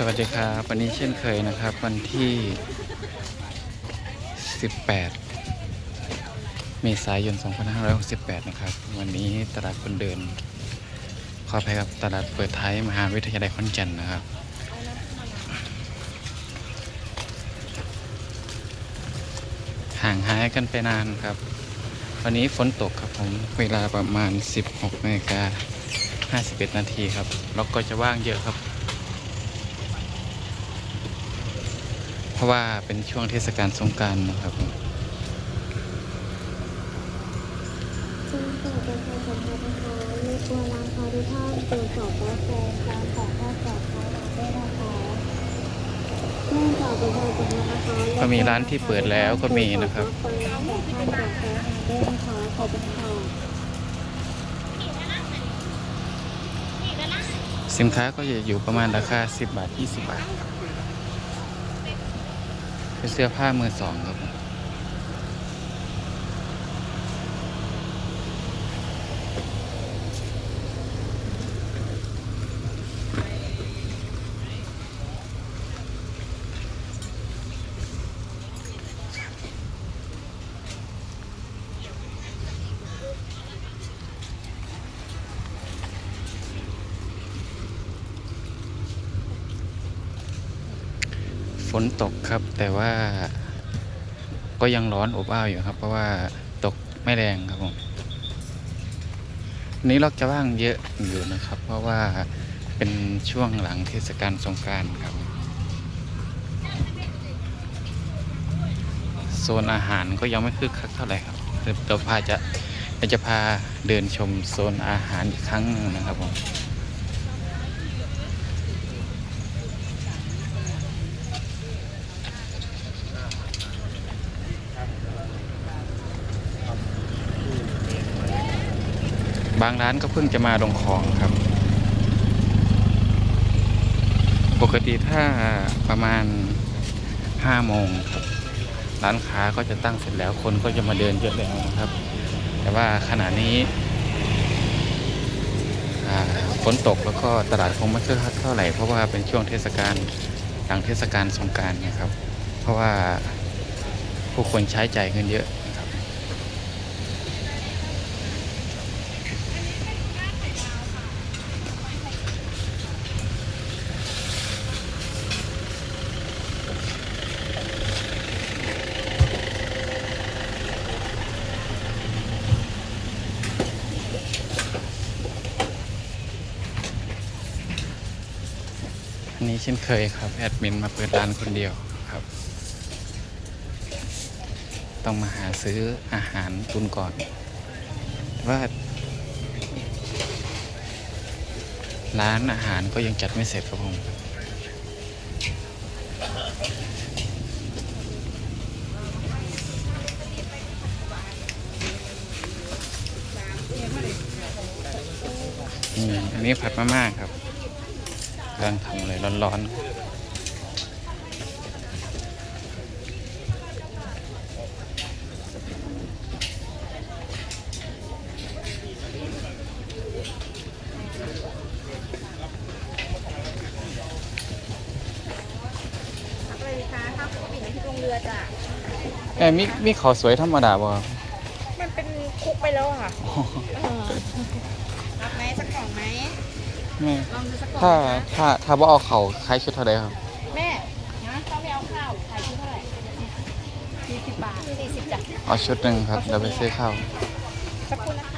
สวัสดีครับวันนี้เช่นเคยนะครับ วันที่ 18 เมษายน 2568 นะครับ วันนี้ตลาดคนเดิน ขออภัยครับตลาดเปิดท้ายมหาวิทยาลัยขอนแก่นนะครับ ห่างหายกันไปนานครับ วันนี้ฝนตกครับผม เวลาประมาณ 16นาฬิกา51 นาทีครับรถก็จะว่างเยอะครับ เพราะว่าเป็นช่วงเทศกาลสงกรารนะครับผมซึ่งเปิดประชาสัมพันธ์นะคะในตัวร้านค้าทุกท่านตรวจสอบว่าแฟนการของข้าวปลอดภัยด้วยนะคะเนื่องจากประชาสัมพันธ์นะคะก็มีร้านที่เปิดแล้วก็มีนะครับตรวจสอบว่าแฟนของท่านปลอดภัยด้วยนะคะขอบคุณค่ะสินค้าก็จะอยู่ประมาณราคา 10 บาท 20 บาทครับ เป็นเสื้อผ้ามือสองครับ ฝนตกครับ แต่ว่าก็ยังร้อนอบอ้าวอยู่ครับ เพราะว่าตกไม่แรงครับผมวันนี้เราจะว่างเยอะอยู่นะครับ เพราะว่าเป็นช่วงหลังเทศกาลสงการครับ โซนอาหารก็ยังไม่คึกคักเท่าไหร่ครับเดี๋ยวพาจะจะพาเดินชมโซนอาหารอีกครั้งหนึงนะครับผมางร้านก็เพิ่งจะมาลงของครับ ปกติถ้าประมาณ5โมงครับ ร้านค้าก็จะตั้งเสร็จแล้วคนก็จะมาเดินเยอะแล้วนะครับ แต่ว่าขณะนี้ฝนตกแล้วก็ตลาดคงไม่คึกคักเท่าไหร่เพราะว่าเป็นช่วงเทศกาลหลังเทศกาลสงการนะครับ เพราะว่าผู้คนใช้จ่ายเงินเยอะ นี้เช่นเคยครับ แอดมินมาเปิดร้านคนเดียวครับ ต้องมาหาซื้ออาหารตุนก่อนว่าร้านอาหารก็ยังจัดไม่เสร็จครับผมนี่อันนี้ผัดมาม่าครับ กำลังทำเลยร้อนๆอะไรคะข้าวปิ่นที่ลงเรือจ้ะเอ้ยมีมีข้าวสวยธรรมดาบ่ครับมันเป็นคุกไปแล้วอะค่ะ รับไหมสักกล่องไหม แม่ลองดูสักกล่องถ้านะคะถ้าถ้าบ่เอาเขาขายชุดเท่าไรครับแม่นะต้องไม่เอาข้าวขายชุดเท่าไหร่สี่สิบบาทสี่สิบจ้ะเอาชุดหนึ่งครับเราไปซื้อข้าว สักครู่นะคะ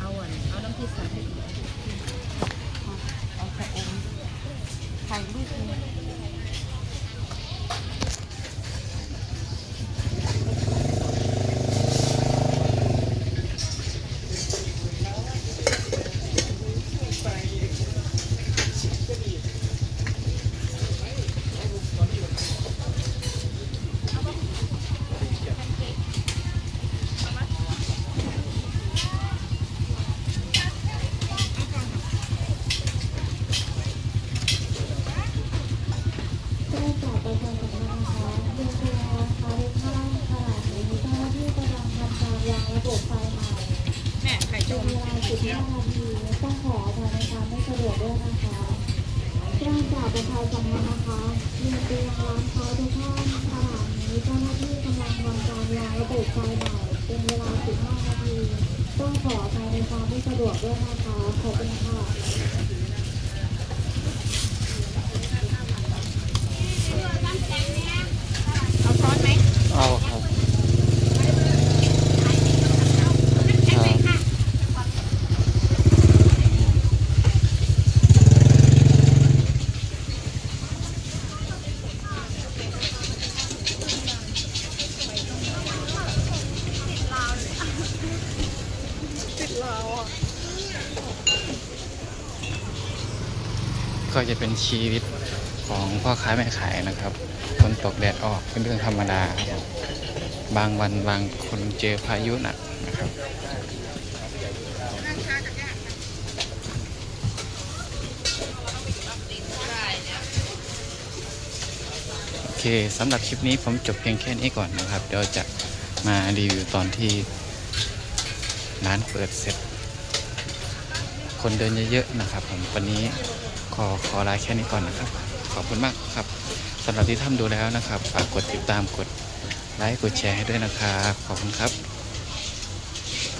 เอาอันเอาน้ำพริกใส่ให้ดูเอาใส่องไข่ลูกนึง กกะปิว่าอืมต้องขออภัยในความไม่สะดวกด้วยนะคะแจ้งจากประชาชนนะคะมีเตียงร้านค้าทุกท่านขณะนี้เจ้าหน้าที่กำลังทำการยางระบบไฟใหม่เป็นเวลา 15 นาที ต้องขออภัยในความไม่สะดวกด้วยนะคะขอบคุณค่ะ เอาช้อนไหม เอาครับครับ ก็จะเป็นชีวิตของพ่อค้าแม่ขายนะครับฝนตกแดดออกเป็นเรื่องธรรมดาบบางวันบางคนเจอพายุหนักนะครับโอเคสำหรับคลิปนี้ผมจบเพียงแค่นี้ก่อนนะครับ เดี๋ยวจะมารีวิวตอนที่ร้านเปิดเสร็จ คนเดินเยอะๆนะครับ ผมวันนี้ขอขอลาแค่นี้ก่อนนะครับ ขอบคุณมากครับสำหรับที่ท่านดูแล้วนะครับฝากกดติดตามกดไลค์กดแชร์ให้ด้วยนะครับ ขอบคุณครับ